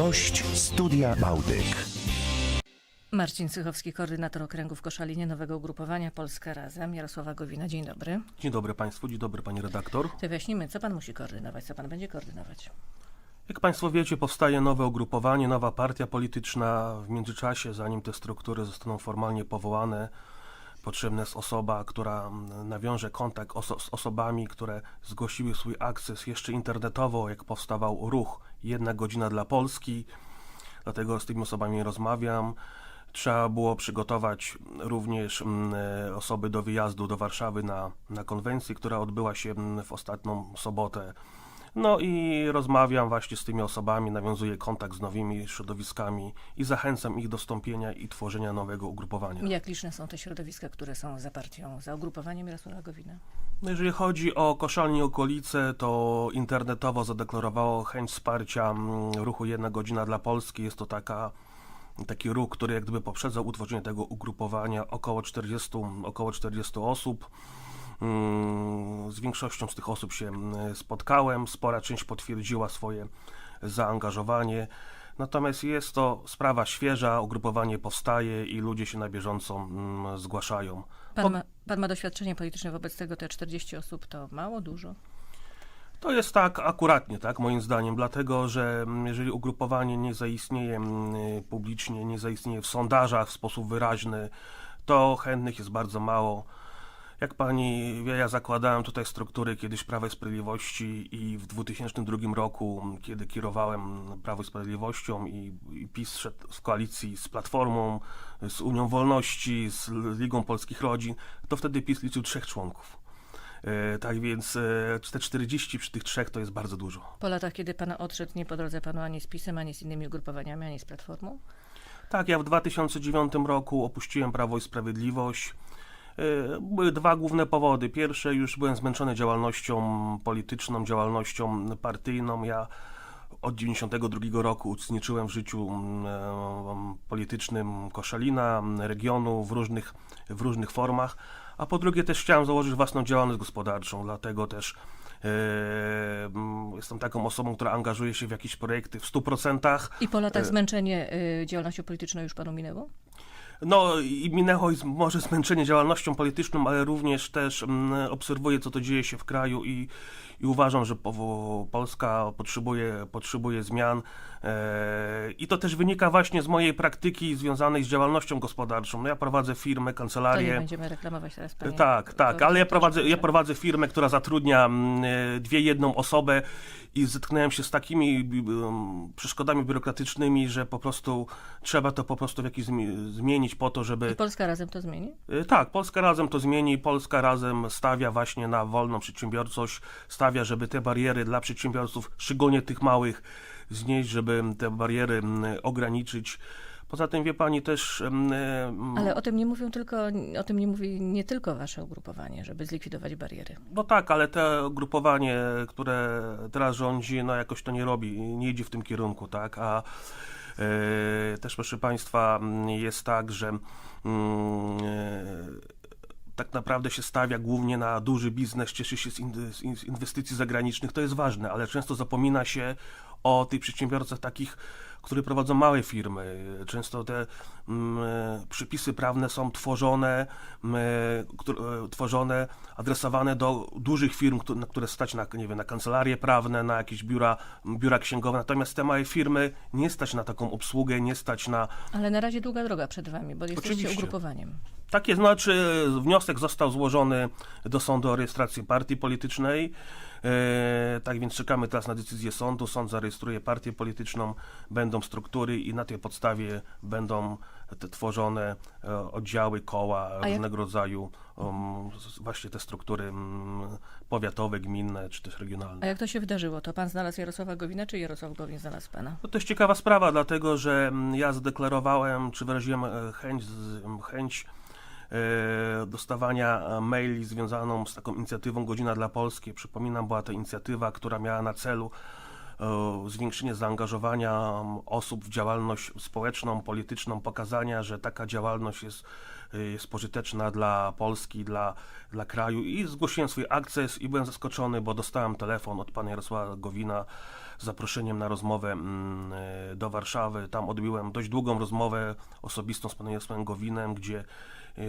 Gość Studia Bałtyk. Marcin Sychowski, koordynator okręgu w Koszalinie Nowego Ugrupowania Polska Razem. Jarosława Gowina, dzień dobry. Dzień dobry Państwu, dzień dobry Pani redaktor. To wyjaśnimy, co pan musi koordynować, co pan będzie koordynować. Jak Państwo wiecie, powstaje nowe ugrupowanie, nowa partia polityczna. W międzyczasie, zanim te struktury zostaną formalnie powołane, potrzebna jest osoba, która mm, nawiąże kontakt oso- z osobami, które zgłosiły swój akces jeszcze internetowo, jak powstawał ruch Jedna godzina dla Polski. Dlatego z tymi osobami rozmawiam. Trzeba było przygotować również mm, e, osoby do wyjazdu do Warszawy na, na konwencję, która odbyła się mm, w ostatnią sobotę. No i rozmawiam właśnie z tymi osobami, nawiązuję kontakt z nowymi środowiskami i zachęcam ich do wstąpienia i tworzenia nowego ugrupowania. Jak liczne są te środowiska, które są za partią, za ugrupowaniem Jarosława Gowina? No jeżeli chodzi o Koszalnie i okolice, to internetowo zadeklarowało chęć wsparcia mm, ruchu Jedna Godzina dla Polski. Jest to taka, taki ruch, który jak gdyby poprzedzał utworzenie tego ugrupowania około 40, około 40 osób. Mm, Z większością z tych osób się mm, spotkałem. Spora część potwierdziła swoje zaangażowanie. Natomiast jest to sprawa świeża, ugrupowanie powstaje i ludzie się na bieżąco mm, zgłaszają. Pan, ma, pan ma doświadczenie polityczne, wobec tego te 40 osób to mało, dużo? To jest tak akuratnie, tak, moim zdaniem, dlatego że jeżeli ugrupowanie nie zaistnieje publicznie, nie zaistnieje w sondażach w sposób wyraźny, to chętnych jest bardzo mało. Jak pani wie, ja zakładałem tutaj struktury kiedyś Prawa i Sprawiedliwości i w 2002 roku, kiedy kierowałem Prawo i Sprawiedliwością i, i PiS szedł w koalicji z Platformą, z Unią Wolności, z Ligą Polskich Rodzin, to wtedy PiS liczył trzech członków. E, tak więc e, te 40 przy tych trzech to jest bardzo dużo. Po latach, kiedy pan odszedł, nie po drodze panu ani z PiSem, ani z innymi ugrupowaniami, ani z Platformą? Tak, ja w 2009 roku opuściłem Prawo i Sprawiedliwość. E, Były dwa główne powody. Pierwsze, już byłem zmęczony działalnością polityczną, działalnością partyjną. Ja od 92 roku uczestniczyłem w życiu mm, e, politycznym Koszalina, regionu w różnych, w różnych formach. A po drugie też chciałem założyć własną działalność gospodarczą, dlatego też e, mm, jestem taką osobą, która angażuje się w jakieś projekty w 100%. I po latach zmęczenie działalnością polityczną już panu minęło? No i minęło może zmęczenie działalnością polityczną, ale również też mm, obserwuję, co to dzieje się w kraju i, i uważam, że po, Polska potrzebuje, potrzebuje zmian. E, I to też wynika właśnie z mojej praktyki związanej z działalnością gospodarczą. No ja prowadzę firmę, To nie kancelarię. będziemy reklamować teraz pani. Tak, tak, ale ja prowadzę, ja prowadzę firmę, która zatrudnia mm, dwie, jedną osobę i zetknąłem się z takimi mm, przeszkodami biurokratycznymi, że po prostu trzeba to po prostu w jakiś zmi- zmienić po to, I żeby... Polska Razem to zmieni? E, Tak, Polska Razem to zmieni, Polska Razem stawia właśnie na wolną przedsiębiorczość, stawia, żeby te bariery dla przedsiębiorców, szczególnie tych małych, znieść, żeby te bariery ograniczyć. Poza tym, wie pani, też... e, Ale o tym nie mówią tylko, o tym nie mówi nie tylko wasze ugrupowanie, żeby zlikwidować bariery. No tak, ale to ugrupowanie, które teraz rządzi, no jakoś to nie robi, nie idzie w tym kierunku, tak? A też, proszę Państwa, jest tak, że mm, e, tak naprawdę się stawia głównie na duży biznes, cieszy się z inwestycji zagranicznych, to jest ważne, ale często zapomina się o tych przedsiębiorcach takich, które prowadzą małe firmy. Często te mm, przepisy prawne są tworzone, mm, tworzone, adresowane do dużych firm, któ- na które stać na, nie wiem, na kancelarie prawne, na jakieś biura, biura księgowe. Natomiast te małe firmy nie stać na taką obsługę, nie stać na Ale na razie długa droga przed wami, bo jesteście Oczywiście. ugrupowaniem. Takie znaczy, wniosek został złożony do sądu o rejestrację partii politycznej. E, tak więc czekamy teraz na decyzję sądu. Sąd zarejestruje partię polityczną, będą struktury i na tej podstawie będą tworzone e, oddziały, koła jak- różnego rodzaju, um, właśnie te struktury mm, powiatowe, gminne czy też regionalne. A jak to się wydarzyło? To pan znalazł Jarosława Gowina, czy Jarosław Gowin znalazł pana? No to jest ciekawa sprawa, dlatego że mm, ja zadeklarowałem, czy wyraziłem e, chęć, chęć dostawania e, maili związaną z taką inicjatywą Godzina dla Polski. Przypominam, była to inicjatywa, która miała na celu e, zwiększenie zaangażowania osób w działalność społeczną, polityczną, pokazania, że taka działalność jest jest pożyteczna dla Polski, dla, dla kraju i zgłosiłem swój akces i byłem zaskoczony, bo dostałem telefon od pana Jarosława Gowina z zaproszeniem na rozmowę mm, do Warszawy. Tam odbyłem dość długą rozmowę osobistą z panem Jarosławem Gowinem, gdzie y,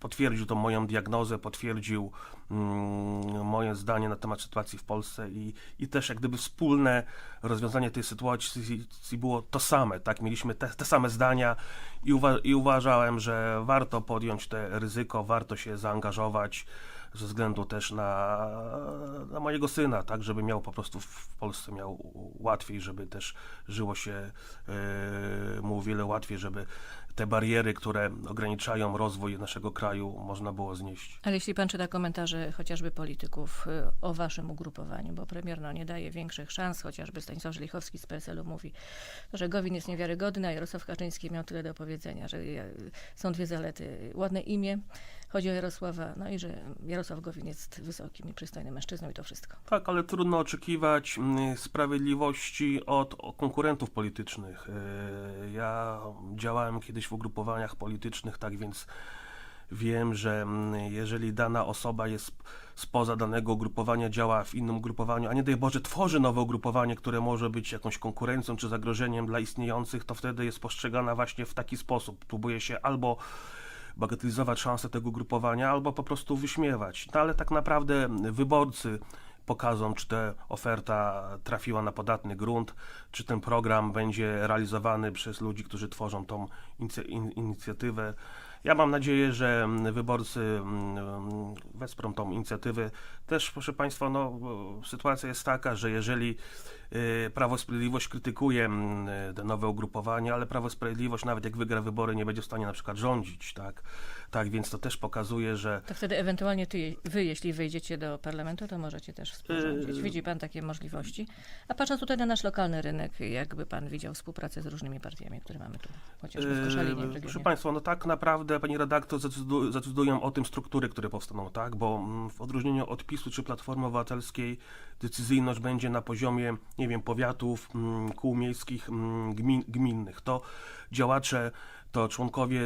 potwierdził tą moją diagnozę, potwierdził mm, moje zdanie na temat sytuacji w Polsce i, i też jak gdyby wspólne rozwiązanie tej sytuacji było to same, tak? Mieliśmy te, te same zdania i, uwa- i uważałem, że warto podjąć te ryzyko, warto się zaangażować ze względu też na, na mojego syna, tak, żeby miał po prostu w Polsce miał łatwiej, żeby też żyło się yy, mu o wiele łatwiej, żeby te bariery, które ograniczają rozwój naszego kraju, można było znieść. Ale jeśli pan czyta komentarze chociażby polityków y, o waszym ugrupowaniu, bo premier no, nie daje większych szans, chociażby Stanisław Żelichowski z PSL-u mówi, że Gowin jest niewiarygodny, a Jarosław Kaczyński miał tyle do powiedzenia, że y, są dwie zalety. Ładne imię, chodzi o Jarosława, no i że Jarosław Gowin jest wysokim i przystojnym mężczyzną i to wszystko. Tak, ale trudno oczekiwać mm, sprawiedliwości od konkurentów politycznych. Yy, Ja działałem kiedyś w ugrupowaniach politycznych, tak więc wiem, że mm, jeżeli dana osoba jest spoza danego ugrupowania, działa w innym ugrupowaniu, a nie daj Boże tworzy nowe ugrupowanie, które może być jakąś konkurencją czy zagrożeniem dla istniejących, to wtedy jest postrzegana właśnie w taki sposób. Próbuje się albo bagatelizować szanse tego ugrupowania, albo po prostu wyśmiewać. No ale tak naprawdę wyborcy pokażą, czy ta oferta trafiła na podatny grunt, czy ten program będzie realizowany przez ludzi, którzy tworzą tą inicjatywę. Ja mam nadzieję, że mm, wyborcy mm, wesprą tą inicjatywę. Też, proszę Państwa, no, sytuacja jest taka, że jeżeli y, Prawo i Sprawiedliwość krytykuje mm, te nowe ugrupowania, ale Prawo i Sprawiedliwość nawet jak wygra wybory nie będzie w stanie na przykład rządzić, tak? Tak, więc to też pokazuje, że To wtedy ewentualnie ty, wy, jeśli wejdziecie do parlamentu, to możecie też współrządzić. Yy. Widzi pan takie możliwości? A patrząc tutaj na nasz lokalny rynek, jakby pan widział współpracę z różnymi partiami, które mamy tu, chociażby w Koszalinie. Proszę Państwa, no tak naprawdę, Pani redaktor, zdecydują o tym struktury, które powstaną, tak? Bo mm, w odróżnieniu od PiSu czy Platformy Obywatelskiej decyzyjność będzie na poziomie, nie wiem, powiatów, mm, kół miejskich, mm, gmin, gminnych. To działacze, to członkowie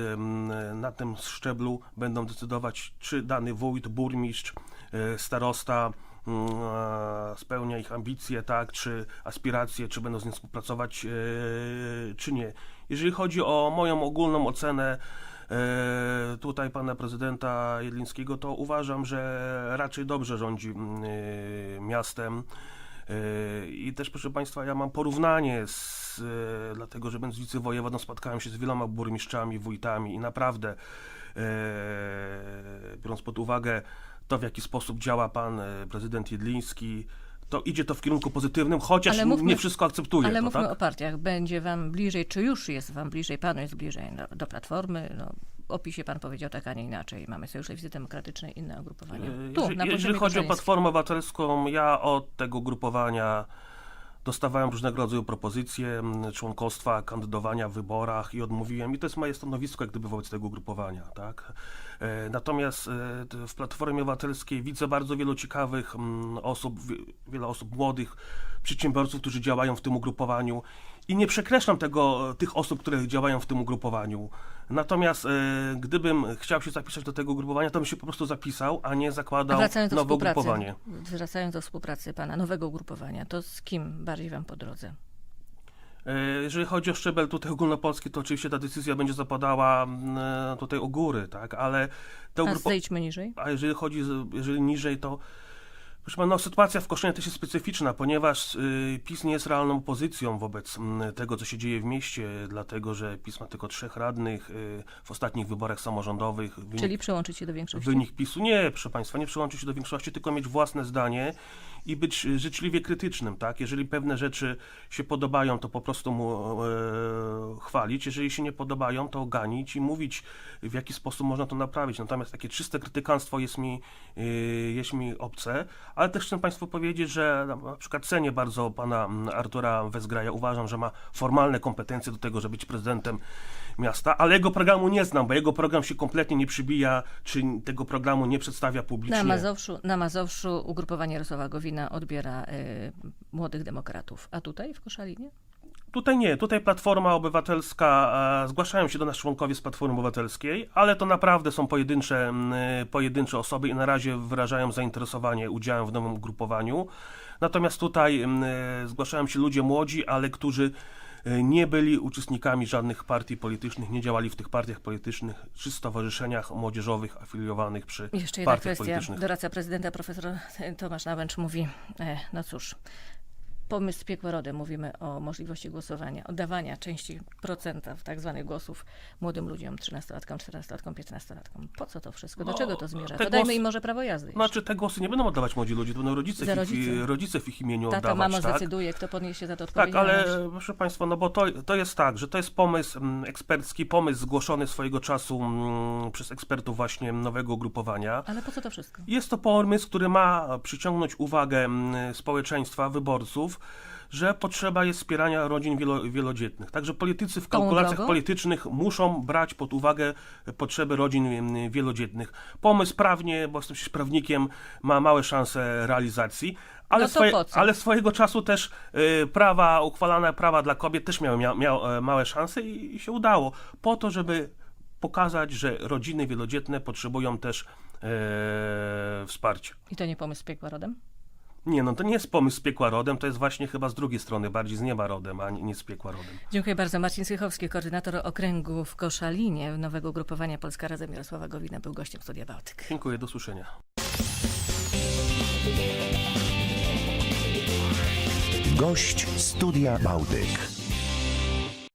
na tym szczeblu będą decydować, czy dany wójt, burmistrz, e, starosta spełnia ich ambicje, tak, czy aspiracje, czy będą z nim współpracować, e, czy nie. Jeżeli chodzi o moją ogólną ocenę tutaj pana prezydenta Jedlińskiego, to uważam, że raczej dobrze rządzi mm, e, miastem. E, I też, proszę Państwa, ja mam porównanie z, e, dlatego, że będąc wicewojewodą spotkałem się z wieloma burmistrzami, wójtami i naprawdę, e, biorąc pod uwagę to, w jaki sposób działa pan e, prezydent Jedliński, to idzie to w kierunku pozytywnym, chociaż mówmy- nie wszystko akceptuje Ale to, mówmy tak? o partiach. Będzie wam bliżej, czy już jest wam bliżej, panu jest bliżej do, do Platformy, no, o PiSie pan powiedział tak, a nie inaczej. Mamy Sojusz Lewicy Demokratycznej, inne ugrupowania. E, Tu, jeżeli, jeżeli chodzi o. Platformę Obywatelską, ja od tego grupowania dostawałem różnego rodzaju propozycje m, członkostwa, kandydowania w wyborach i odmówiłem. I to jest moje stanowisko jak gdyby wobec tego grupowania. Tak? E, Natomiast e, w Platformie Obywatelskiej widzę bardzo wielu ciekawych mm, osób, wi- wiele osób młodych, przedsiębiorców, którzy działają w tym ugrupowaniu i nie przekreślam tego, tych osób, które działają w tym ugrupowaniu. Natomiast e, gdybym chciał się zapisać do tego ugrupowania, to bym się po prostu zapisał, a nie A zakładał do nowe ugrupowanie. wracając do współpracy pana nowego ugrupowania, to z kim bardziej wam po drodze? E, Jeżeli chodzi o szczebel tutaj ogólnopolski, to oczywiście ta decyzja będzie zapadała e, tutaj u góry, tak, ale te A ugrupo- zejdźmy niżej? A jeżeli chodzi, jeżeli niżej, to proszę pana, no, sytuacja w Koszalinie też jest specyficzna, ponieważ y, PiS nie jest realną opozycją wobec tego, co się dzieje w mieście, dlatego że PiS ma tylko trzech radnych y, w ostatnich wyborach samorządowych. Wynik, Czyli przyłączyć się do większości? wynik PiSu nie, proszę państwa, nie przyłączyć się do większości, tylko mieć własne zdanie i być życzliwie krytycznym, tak? Jeżeli pewne rzeczy się podobają, to po prostu mu e, chwalić, jeżeli się nie podobają, to ganić i mówić, w jaki sposób można to naprawić. Natomiast takie czyste krytykanstwo jest mi, y, jest mi obce, ale też chcę Państwu powiedzieć, że na- przykład cenię bardzo pana Artura Wezgraja, uważam, że ma formalne kompetencje do tego, żeby być prezydentem miasta, ale jego programu nie znam, bo jego program się kompletnie nie przybija, czy tego programu nie przedstawia publicznie. Na Mazowszu, na Mazowszu ugrupowanie Jarosława Gowina odbiera y, młodych demokratów. A tutaj w Koszalinie? Tutaj nie, tutaj Platforma Obywatelska, e, zgłaszają się do nas członkowie z Platformy Obywatelskiej, ale to naprawdę są pojedyncze, e, pojedyncze osoby i na razie wyrażają zainteresowanie udziałem w nowym ugrupowaniu. Natomiast tutaj e, zgłaszają się ludzie młodzi, ale którzy e, nie byli uczestnikami żadnych partii politycznych, nie działali w tych partiach politycznych czy stowarzyszeniach młodzieżowych afiliowanych przy Jeszcze jedna partiach kwestia. politycznych. Doradca prezydenta profesor Tomasz Nałęcz mówi, e, no cóż, pomysł z piekła rodem, mówimy o możliwości głosowania, oddawania części procenta tak zwanych głosów młodym ludziom, 13-latkom, 14-latkom, 15-latkom. Po co to wszystko? Do No, czego to zmierza? To dajmy głosy- im może prawo jazdy. jeszcze. Znaczy te głosy nie będą oddawać młodzi ludzie, to będą rodzice, ich, rodzice. rodzice w ich imieniu Tata, oddawać. mama tak? zdecyduje, kto podniesie za to Tak, odpowiedzialność. ale proszę Państwa, no bo to, to jest tak, że to jest pomysł mm, ekspercki, pomysł zgłoszony swojego czasu mm, przez ekspertów właśnie nowego ugrupowania. Ale po co to wszystko? Jest to pomysł, który ma przyciągnąć uwagę mm, społeczeństwa, wyborców, że potrzeba jest wspierania rodzin wielo, wielodzietnych. Także politycy w kalkulacjach politycznych muszą brać pod uwagę potrzeby rodzin wielodzietnych. Pomysł prawnie, bo jestem przecież prawnikiem, ma małe szanse realizacji. Ale, No swoje, ale swojego czasu też y, prawa, uchwalane prawa dla kobiet też miały mia, miał, e, małe szanse i, i się udało. Po to, żeby pokazać, że rodziny wielodzietne potrzebują też e, wsparcia. I to nie pomysł z piekła rodem? Nie, no to nie jest pomysł z piekła rodem, to jest właśnie chyba z drugiej strony, bardziej z nieba rodem, a nie, nie z piekła rodem. Dziękuję bardzo. Marcin Sychowski, koordynator okręgu w Koszalinie nowego ugrupowania Polska Razem Jarosława Gowina był gościem Studia Bałtyk. Dziękuję, do usłyszenia. Gość Studia Bałtyk.